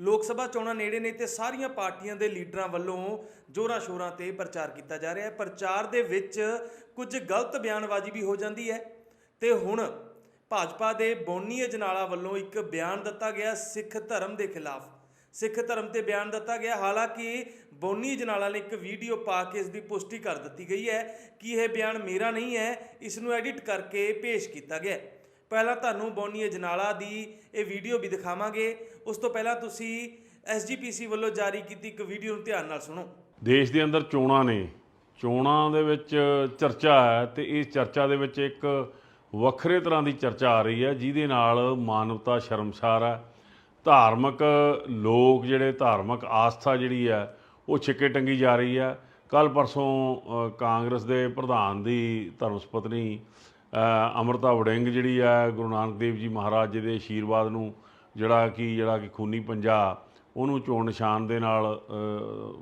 ਲੋਕ ਸਭਾ ਚੋਣਾਂ ਨੇੜੇ ਨੇ ਤੇ ਸਾਰੀਆਂ ਪਾਰਟੀਆਂ ਦੇ ਲੀਡਰਾਂ ਵੱਲੋਂ ਜੋਰਾਂ ਸ਼ੋਰਾਂ ਤੇ ਪ੍ਰਚਾਰ ਕੀਤਾ ਜਾ ਰਿਹਾ ਹੈ। ਪ੍ਰਚਾਰ ਦੇ ਵਿੱਚ ਕੁਝ ਗਲਤ ਬਿਆਨਬਾਜ਼ੀ ਵੀ ਹੋ ਜਾਂਦੀ ਹੈ ਤੇ ਹੁਣ ਭਾਜਪਾ ਦੇ ਬੋਨੀ ਅਜਨਾਲਾ ਵੱਲੋਂ ਇੱਕ ਬਿਆਨ ਦਿੱਤਾ ਗਿਆ ਸਿੱਖ ਧਰਮ ਦੇ ਖਿਲਾਫ। ਸਿੱਖ ਧਰਮ ਤੇ ਬਿਆਨ ਦਿੱਤਾ ਗਿਆ। ਹਾਲਾਂਕਿ ਬੋਨੀ ਅਜਨਾਲਾ ਨੇ ਇੱਕ ਵੀਡੀਓ ਪਾ ਕੇ ਇਸ ਦੀ ਪੁਸ਼ਟੀ ਕਰ ਦਿੱਤੀ ਗਈ ਹੈ ਕਿ ਇਹ ਬਿਆਨ ਮੇਰਾ ਨਹੀਂ ਹੈ, ਇਸ ਨੂੰ ਐਡਿਟ ਕਰਕੇ ਪੇਸ਼ ਕੀਤਾ ਗਿਆ ਹੈ। ਪਹਿਲਾਂ ਤੁਹਾਨੂੰ ਬੋਨੀ ਅਜਨਾਲਾ ਦੀ ਇਹ ਵੀਡੀਓ ਵੀ ਦਿਖਾਵਾਂਗੇ। ਉਸ ਤੋਂ ਪਹਿਲਾਂ ਤੁਸੀਂ ਐਸਜੀਪੀਸੀ ਵੱਲੋਂ ਜਾਰੀ ਕੀਤੀ ਇੱਕ ਵੀਡੀਓ ਨੂੰ ਧਿਆਨ ਨਾਲ ਸੁਣੋ। ਦੇਸ਼ ਦੇ ਅੰਦਰ ਚੋਣਾਂ ਨੇ। ਚੋਣਾਂ ਦੇ ਵਿੱਚ ਚਰਚਾ ਹੈ ਤੇ ਇਸ ਚਰਚਾ ਦੇ ਵਿੱਚ ਇੱਕ ਵੱਖਰੇ ਤਰ੍ਹਾਂ ਦੀ ਚਰਚਾ ਆ ਰਹੀ ਹੈ, ਜਿਹਦੇ ਨਾਲ ਮਾਨਵਤਾ ਸ਼ਰਮਸਾਰ ਹੈ। ਧਾਰਮਿਕ ਲੋਕ ਜਿਹੜੇ ਧਾਰਮਿਕ ਆਸਥਾ ਜਿਹੜੀ ਹੈ, ਉਹ ਛਿੱਕੇ ਟੰਗੀ ਜਾ ਰਹੀ ਹੈ। ਕੱਲ ਪਰਸੋਂ ਕਾਂਗਰਸ ਦੇ ਪ੍ਰਧਾਨ ਦੀ ਧਰਮਸਪਤਨੀ ਅੰਮ੍ਰਿਤਾ ਵੜਿੰਗ ਜਿਹੜੀ ਹੈ ਗੁਰੂ ਨਾਨਕ ਦੇਵ ਜੀ ਮਹਾਰਾਜ ਜੀ ਦੇ ਆਸ਼ੀਰਵਾਦ ਨੂੰ ਜਿਹੜਾ ਕਿ ਜਿਹੜਾ ਕਿ ਖੂਨੀ ਪੰਜਾ ਉਹਨੂੰ ਚੋਣ ਨਿਸ਼ਾਨ ਦੇ ਨਾਲ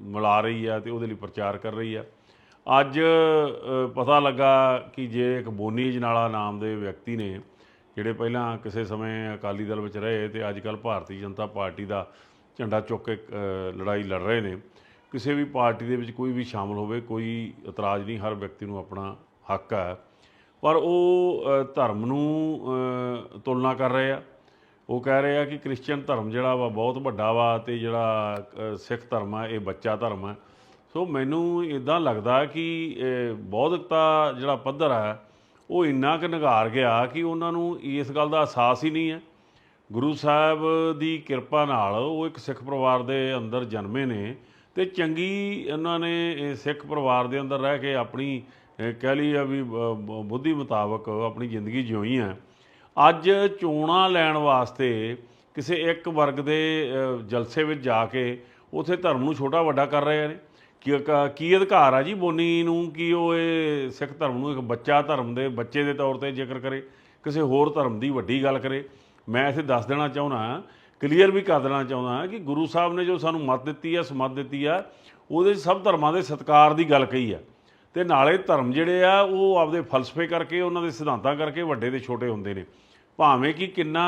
ਮਿਲਾ ਰਹੀ ਹੈ ਤੇ ਉਹਦੇ ਲਈ ਪ੍ਰਚਾਰ ਕਰ ਰਹੀ ਹੈ ਅੱਜ ਪਤਾ ਲੱਗਾ ਕਿ ਜੇ ਇੱਕ ਬੋਨੀ ਜਨਾਲਾ ਨਾਮ ਦੇ ਵਿਅਕਤੀ ਨੇ, ਜਿਹੜੇ ਪਹਿਲਾਂ ਕਿਸੇ ਸਮੇਂ ਅਕਾਲੀ ਦਲ ਵਿੱਚ ਰਹੇ ਤੇ ਅੱਜ ਕੱਲ ਭਾਰਤੀ ਜਨਤਾ ਪਾਰਟੀ ਦਾ ਝੰਡਾ ਚੁੱਕ ਕੇ ਲੜਾਈ ਲੜ ਰਹੇ ਨੇ, ਕਿਸੇ ਵੀ ਪਾਰਟੀ ਦੇ ਵਿੱਚ ਕੋਈ ਵੀ ਸ਼ਾਮਲ ਹੋਵੇ, ਕੋਈ ਇਤਰਾਜ਼ ਨਹੀਂ, ਹਰ ਵਿਅਕਤੀ ਨੂੰ ਆਪਣਾ ਹੱਕ ਹੈ ਪਰ ਉਹ ਧਰਮ ਨੂੰ ਤੁਲਨਾ ਕਰ ਰਹੇ ਆ। ਉਹ ਕਹਿ ਰਹੇ ਆ ਕਿ ਕ੍ਰਿਸਚੀਅਨ ਧਰਮ ਜਿਹੜਾ ਵਾ ਬਹੁਤ ਵੱਡਾ ਵਾ ਤੇ ਜਿਹੜਾ ਸਿੱਖ ਧਰਮ ਆ, ਇਹ ਬੱਚਾ ਧਰਮ ਆ। ਸੋ ਮੈਨੂੰ ਇਦਾਂ ਲੱਗਦਾ ਕਿ ਬੌਧਿਕਤਾ ਜਿਹੜਾ ਪੱਧਰ ਹੈ ਉਹ ਇੰਨਾ ਕੁ ਨਗਾਰ ਗਿਆ ਕਿ ਉਹਨਾਂ ਨੂੰ ਇਸ ਗੱਲ ਦਾ ਅਹਿਸਾਸ ਹੀ ਨਹੀਂ ਹੈ ਗੁਰੂ ਸਾਹਿਬ ਦੀ ਕਿਰਪਾ ਨਾਲ ਉਹ ਇੱਕ ਸਿੱਖ ਪਰਿਵਾਰ ਦੇ ਅੰਦਰ ਜਨਮੇ ਨੇ ਤੇ ਚੰਗੀ ਉਹਨਾਂ ਨੇ ਸਿੱਖ ਪਰਿਵਾਰ ਦੇ ਅੰਦਰ ਰਹਿ ਕੇ ਆਪਣੀ ਕਹਿ ਲਈ ਆ ਵੀ ਬ- ਬੁੱਧੀ ਮੁਤਾਬਕ ਆਪਣੀ ਜ਼ਿੰਦਗੀ ਜਿਉਈ ਹੈ। ਅੱਜ ਚੋਣਾਂ ਲੈਣ ਵਾਸਤੇ ਕਿਸੇ ਇੱਕ ਵਰਗ ਦੇ ਜਲਸੇ ਵਿੱਚ ਜਾ ਕੇ ਉਥੇ ਧਰਮ ਨੂੰ ਛੋਟਾ ਵੱਡਾ ਕਰ ਰਹੇ ਨੇ। ਕੀ, ਕ- ਕੀ ਅਧਿਕਾਰ ਆ ਜੀ ਬੋਨੀ ਨੂੰ? ਕਿ ਉਹ ਇਹ ਸਿੱਖ ਧਰਮ ਨੂੰ, ਇੱਕ ਬੱਚਾ ਧਰਮ ਦੇ ਬੱਚੇ ਦੇ ਤੌਰ ਤੇ ਜ਼ਿਕਰ ਕਰੇ, ਕਿਸੇ ਹੋਰ ਧਰਮ ਦੀ ਵੱਡੀ ਗੱਲ ਕਰੇ? ਮੈਂ ਇੱਥੇ ਦੱਸ ਦੇਣਾ ਚਾਹੁੰਦਾ ਕਲੀਅਰ ਵੀ ਕਰ ਦੇਣਾ ਚਾਹੁੰਦਾ ਕਿ ਗੁਰੂ ਸਾਹਿਬ ਨੇ ਜੋ ਸਾਨੂੰ ਮੱਤ ਦਿੱਤੀ ਆ, ਸਮੱਤ ਦਿੱਤੀ ਆ, ਉਹਦੇ 'ਚ ਸਭ ਧਰਮਾਂ ਦੇ ਸਤਿਕਾਰ ਦੀ ਗੱਲ ਕਹੀ ਆ। ਤੇ ਨਾਲੇ ਧਰਮ ਜਿਹੜੇ ਆ, ਉਹ ਆਪਦੇ ਫਲਸਫੇ ਕਰਕੇ, ਉਹਨਾਂ ਦੇ ਸਿਧਾਂਤਾਂ ਕਰਕੇ ਵੱਡੇ ਤੇ ਛੋਟੇ ਹੁੰਦੇ ਨੇ। ਭਾਵੇਂ ਕਿ ਕਿੰਨਾ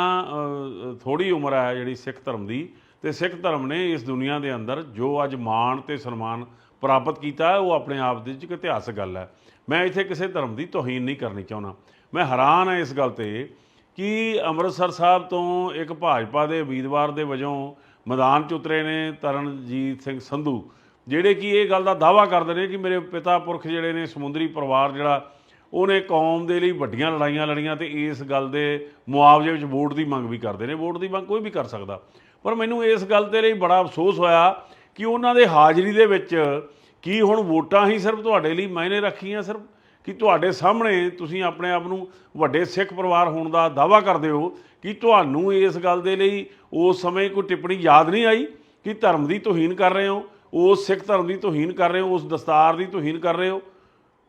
ਥੋੜੀ ਉਮਰ ਹੈ ਜਿਹੜੀ ਸਿੱਖ ਧਰਮ ਦੀ, ਤੇ ਸਿੱਖ ਧਰਮ ਨੇ ਇਸ ਦੁਨੀਆ ਦੇ ਅੰਦਰ ਜੋ ਅੱਜ ਮਾਣ ਤੇ ਸਨਮਾਨ ਪ੍ਰਾਪਤ ਕੀਤਾ, ਉਹ ਆਪਣੇ ਆਪ ਦੇ ਵਿੱਚ ਇਤਿਹਾਸਕ ਗੱਲ ਹੈ। ਮੈਂ ਇੱਥੇ ਕਿਸੇ ਧਰਮ ਦੀ ਤੋਹੀਨ ਨਹੀਂ ਕਰਨੀ ਚਾਹੁੰਦਾ। ਮੈਂ ਹੈਰਾਨ ਹਾਂ ਇਸ ਗੱਲ ਤੇ ਕਿ ਅੰਮ੍ਰਿਤਸਰ ਸਾਹਿਬ ਤੋਂ ਇੱਕ ਭਾਜਪਾ ਦੇ ਉਮੀਦਵਾਰ ਦੇ ਵਜੋਂ ਮੈਦਾਨ 'ਚ ਉਤਰੇ ਨੇ ਤਰਨਜੀਤ ਸਿੰਘ ਸੰਧੂ। ਜਿਹੜੇ ਕਿ ਇਹ ਗੱਲ ਦਾ ਦਾਵਾ ਕਰਦੇ ਨੇ ਕਿ ਮੇਰੇ ਪਿਤਾ ਪੁਰਖ ਜਿਹੜੇ ਨੇ, ਸਮੁੰਦਰੀ ਪਰਿਵਾਰ ਜਿਹੜਾ, ਉਹਨੇ ਕੌਮ ਦੇ ਲਈ ਵੱਡੀਆਂ ਲੜਾਈਆਂ ਲੜੀਆਂ ਤੇ ਇਸ ਗੱਲ ਦੇ ਮੁਆਵਜ਼ੇ ਵਿੱਚ ਵੋਟ ਦੀ ਮੰਗ ਵੀ ਕਰਦੇ ਨੇ। ਵੋਟ ਦੀ ਮੰਗ ਕੋਈ ਵੀ ਕਰ ਸਕਦਾ। ਪਰ ਮੈਨੂੰ ਇਸ ਗੱਲ ਦੇ ਲਈ ਬੜਾ ਅਫਸੋਸ ਹੋਇਆ ਕਿ ਉਹਨਾਂ ਦੇ ਹਾਜ਼ਰੀ ਦੇ ਵਿੱਚ ਕੀ ਹੁਣ ਵੋਟਾਂ ਹੀ ਸਿਰਫ ਤੁਹਾਡੇ ਲਈ ਮਾਇਨੇ ਰੱਖੀਆਂ ਸਿਰਫ? ਕਿ ਤੁਹਾਡੇ ਸਾਹਮਣੇ ਤੁਸੀਂ ਆਪਣੇ ਆਪ ਨੂੰ ਵੱਡੇ ਸਿੱਖ ਪਰਿਵਾਰ ਹੋਣ ਦਾ ਦਾਵਾ ਕਰਦੇ ਹੋ ਕਿ ਤੁਹਾਨੂੰ ਇਸ ਗੱਲ ਦੇ ਲਈ ਉਸ ਸਮੇਂ ਕੋਈ ਟਿੱਪਣੀ ਯਾਦ ਨਹੀਂ ਆਈ ਕਿ ਧਰਮ ਦੀ ਤੋਹੀਨ ਕਰ ਰਹੇ ਹੋ? ਉਸ ਸਿੱਖ ਧਰਮ ਦੀ ਤੋਹੀਨ ਕਰ ਰਹੇ ਹੋ, ਉਸ ਦਸਤਾਰ ਦੀ ਤੋਹੀਨ ਕਰ ਰਹੇ ਹੋ।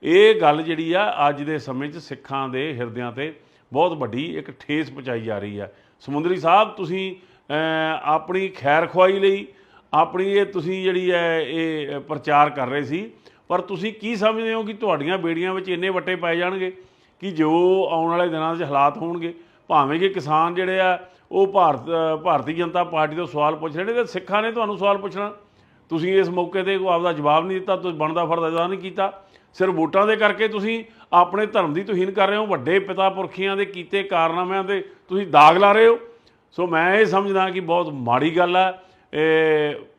ਇਹ ਗੱਲ ਜਿਹੜੀ ਆ, ਅੱਜ ਦੇ ਸਮੇਂ 'ਚ ਸਿੱਖਾਂ ਦੇ ਹਿਰਦਿਆਂ ਤੇ ਬਹੁਤ ਵੱਡੀ ਇੱਕ ਠੇਸ ਪਹੁੰਚਾਈ ਜਾ ਰਹੀ ਆ। ਸਮੁੰਦਰੀ ਸਾਹਿਬ, ਤੁਸੀਂ ਆਪਣੀ ਖੈਰ ਖੁਆਈ ਲਈ, ਆਪਣੀ ਇਹ ਤੁਸੀਂ ਜਿਹੜੀ ਹੈ ਇਹ ਪ੍ਰਚਾਰ ਕਰ ਰਹੇ ਸੀ। ਪਰ ਤੁਸੀਂ ਕੀ ਸਮਝਦੇ ਹੋ ਕਿ ਤੁਹਾਡੀਆਂ ਬੇੜੀਆਂ ਵਿੱਚ ਇੰਨੇ ਵੱਟੇ ਪਾਏ ਜਾਣਗੇ ਕਿ ਜੋ ਆਉਣ ਵਾਲੇ ਦਿਨਾਂ 'ਚ ਹਾਲਾਤ ਹੋਣਗੇ, ਭਾਵੇਂ ਕਿ ਕਿਸਾਨ ਜਿਹੜੇ ਆ, ਉਹ ਭਾਰਤ, ਭਾਰਤੀ ਜਨਤਾ ਪਾਰਟੀ ਤੋਂ ਸਵਾਲ ਪੁੱਛ ਰਹੇ ਨੇ ਤੇ ਸਿੱਖਾਂ ਨੇ ਤੁਹਾਨੂੰ ਸਵਾਲ ਪੁੱਛਣਾ। ਤੁਸੀਂ ਇਸ ਮੌਕੇ ਤੇ ਕੋਈ ਆਪਦਾ ਜਵਾਬ ਨਹੀਂ ਦਿੱਤਾ, ਤੁਸੀਂ ਬਣਦਾ ਫਰਜ਼ ਅਦਾ ਨਹੀਂ ਕੀਤਾ। ਸਿਰ ਵੋਟਾਂ ਦੇ ਕਰਕੇ ਤੁਸੀਂ ਆਪਣੇ ਧਰਮ ਦੀ ਤੋਹੀਨ ਕਰ ਰਹੇ ਹੋ, ਵੱਡੇ ਪਿਤਾ ਪੁਰਖੀਆਂ ਦੇ ਕੀਤੇ ਕਾਰਨਾਮਿਆਂ ਦੇ ਤੁਸੀਂ ਦਾਗ ਲਾ ਰਹੇ ਹੋ। ਸੋ ਮੈਂ ਇਹ ਸਮਝਦਾ ਕਿ ਬਹੁਤ ਮਾੜੀ ਗੱਲ ਆ।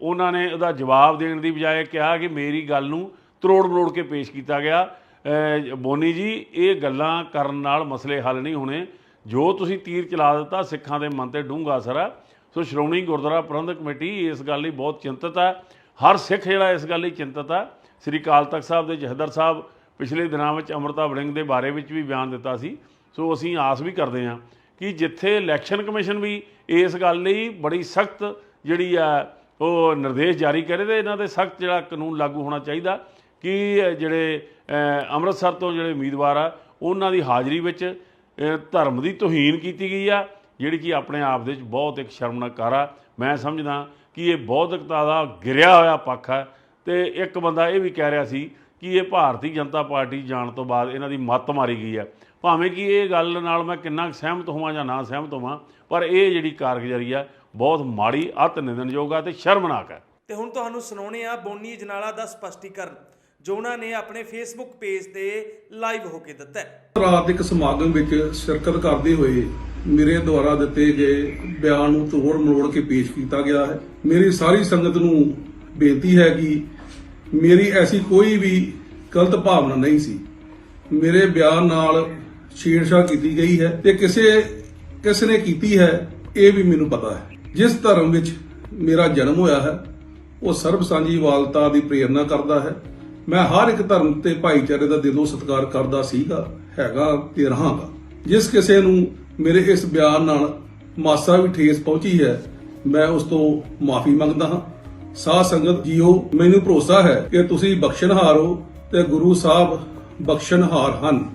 ਉਹਨਾਂ ਨੇ ਉਹਦਾ ਜਵਾਬ ਦੇਣ ਦੀ ਬਜਾਏ ਕਿਹਾ ਕਿ ਮੇਰੀ ਗੱਲ ਨੂੰ ਤਰੋੜ ਮਰੋੜ ਕੇ ਪੇਸ਼ ਕੀਤਾ ਗਿਆ। ਬੋਨੀ ਜੀ, ਇਹ ਗੱਲਾਂ ਕਰਨ ਨਾਲ ਮਸਲੇ ਹੱਲ ਨਹੀਂ ਹੋਣੇ। ਜੋ ਤੁਸੀਂ ਤੀਰ ਚਲਾ ਦਿੱਤਾ, ਸਿੱਖਾਂ ਦੇ ਮਨ ਤੇ ਡੂੰਘਾ ਅਸਰ ਆ। ਸੋ ਸ਼੍ਰੋਮਣੀ ਗੁਰਦੁਆਰਾ ਪ੍ਰਬੰਧਕ ਕਮੇਟੀ ਇਸ ਗੱਲ ਲਈ ਬਹੁਤ ਚਿੰਤਤ ਹੈ ਹਰ ਸਿੱਖ ਜਿਹੜਾ ਇਸ ਗੱਲ ਲਈ ਚਿੰਤਤ ਆ, ਸ੍ਰੀ ਅਕਾਲ ਤਖਤ ਸਾਹਿਬ ਦੇ ਜਹਦਰ ਸਾਹਿਬ ਪਿਛਲੇ ਦਿਨਾਂ ਵਿੱਚ ਅੰਮ੍ਰਿਤਾ ਵੜਿੰਗ ਦੇ ਬਾਰੇ ਵਿੱਚ ਵੀ ਬਿਆਨ ਦਿੱਤਾ ਸੀ। ਸੋ ਅਸੀਂ ਆਸ ਵੀ ਕਰਦੇ ਹਾਂ ਕਿ ਜਿੱਥੇ ਇਲੈਕਸ਼ਨ ਕਮਿਸ਼ਨ ਵੀ ਇਸ ਗੱਲ ਲਈ ਬੜੀ ਸਖਤ ਜਿਹੜੀ ਆ, ਉਹ ਨਿਰਦੇਸ਼ ਜਾਰੀ ਕਰੇ ਤੇ ਇਹਨਾਂ ਤੇ ਸਖਤ ਜਿਹੜਾ ਕਾਨੂੰਨ ਲਾਗੂ ਹੋਣਾ ਚਾਹੀਦਾ ਕਿ ਜਿਹੜੇ ਅੰਮ੍ਰਿਤਸਰ ਤੋਂ ਜਿਹੜੇ ਉਮੀਦਵਾਰ ਆ, ਉਹਨਾਂ ਦੀ ਹਾਜ਼ਰੀ ਵਿੱਚ ਧਰਮ ਦੀ ਤੋਹੀਨ ਕੀਤੀ ਗਈ ਆ, ਜਿਹੜੀ ਕਿ ਆਪਣੇ ਆਪ ਦੇ ਵਿੱਚ ਬਹੁਤ ਇੱਕ ਸ਼ਰਮਨਾਕ ਆ। ਮੈਂ ਸਮਝਦਾ ਕਿ ਇਹ ਬੌਧਿਕਤਾ ਦਾ ਗਿਰਿਆ ਹੋਇਆ ਪੱਖ ਹੈ। ਤੇ ਇੱਕ ਬੰਦਾ ਇਹ ਵੀ ਕਹਿ ਰਿਹਾ ਸੀ ਕਿ ਇਹ ਭਾਰਤੀ ਜਨਤਾ ਪਾਰਟੀ ਜਾਣ ਤੋਂ ਬਾਅਦ ਇਹਨਾਂ ਦੀ ਮੱਤ ਮਾਰੀ ਗਈ ਹੈ। ਭਾਵੇਂ ਕਿ ਇਹ ਗੱਲ ਨਾਲ ਮੈਂ ਕਿੰਨਾ ਕੁ ਸਹਿਮਤ ਹੋਵਾਂ ਜਾਂ ਨਾ ਸਹਿਮਤ ਹੋਵਾਂ ਪਰ ਇਹ ਜਿਹੜੀ ਕਾਰਗੁਜ਼ਾਰੀ ਆ ਬਹੁਤ ਮਾੜੀ ਅਤ ਨਿੰਦਣਯੋਗ ਆ ਤੇ ਸ਼ਰਮਨਾਕ ਹੈ। ਤੇ ਹੁਣ ਤੁਹਾਨੂੰ ਸੁਣਾਉਣੇ ਆ ਬੋਨੀ ਅਜਨਾਲਾ ਦਾ ਸਪਸ਼ਟੀਕਰਨ ਜੋ ਉਹਨਾਂ ਨੇ ਆਪਣੇ ਫੇਸਬੁੱਕ ਪੇਜ ਤੇ ਲਾਈਵ ਹੋ ਕੇ ਦਿੱਤਾ ਹੈ। ਰਾਤ ਇੱਕ ਸਮਾਗਮ ਵਿੱਚ ਸ਼ਿਰਕਤ ਕਰਦੇ ਹੋਏ ਮੇਰੇ ਦੁਆਰਾ ਦਿੱਤੇ ਗਏ ਬਿਆਨ ਨੂੰ ਤੋੜ ਮਰੋੜ ਕੇ ਪੇਸ਼ ਕੀਤਾ ਗਿਆ ਹੈ। ਮੇਰੀ ਸਾਰੀ ਸੰਗਤ ਨੂੰ ਬੇਨਤੀ ਹੈ ਕਿ ਮੇਰੀ ਐਸੀ ਕੋਈ ਵੀ ਗਲਤ ਭਾਵਨਾ ਨਹੀਂ ਸੀ। ਮੇਰੇ ਬਿਆਨ ਨਾਲ ਛੇੜਛਾੜ ਕੀਤੀ ਗਈ ਹੈ ਤੇ ਕਿਸੇ, ਕਿਸ ਨੇ ਕੀਤੀ ਹੈ, ਇਹ ਵੀ ਮੈਨੂੰ ਪਤਾ ਹੈ। ਜਿਸ ਧਰਮ ਵਿੱਚ ਮੇਰਾ ਜਨਮ ਹੋਇਆ ਹੈ, ਉਹ ਸਰਬ ਸਾਂਝੀਵਾਲਤਾ ਦੀ ਪ੍ਰੇਰਣਾ ਕਰਦਾ ਹੈ। ਮੈਂ ਹਰ ਇੱਕ ਧਰਮ ਤੇ ਭਾਈਚਾਰੇ ਦਾ ਦਿਲੋਂ ਸਤਿਕਾਰ ਕਰਦਾ ਸੀਗਾ, ਹੈਗਾ ਤੇ ਰਹਾਂਗਾ। ਜਿਸ ਕਿਸੇ ਨੂੰ ਮੇਰੇ ਇਸ ਬਿਆਨ ਨਾਲ ਮਾਸਾ ਵੀ ਠੇਸ ਪਹੁੰਚੀ ਹੈ। ਮੈਂ ਉਸ ਤੋਂ ਮਾਫੀ ਮੰਗਦਾ ਹਾਂ। ਸਾਧ ਸੰਗਤ ਜੀਓ, ਮੈਨੂੰ ਭਰੋਸਾ ਹੈ ਕਿ ਤੁਸੀਂ ਬਖਸ਼ਣਹਾਰ ਹੋ ਤੇ ਗੁਰੂ ਸਾਹਿਬ ਬਖਸ਼ਣਹਾਰ ਹਨ।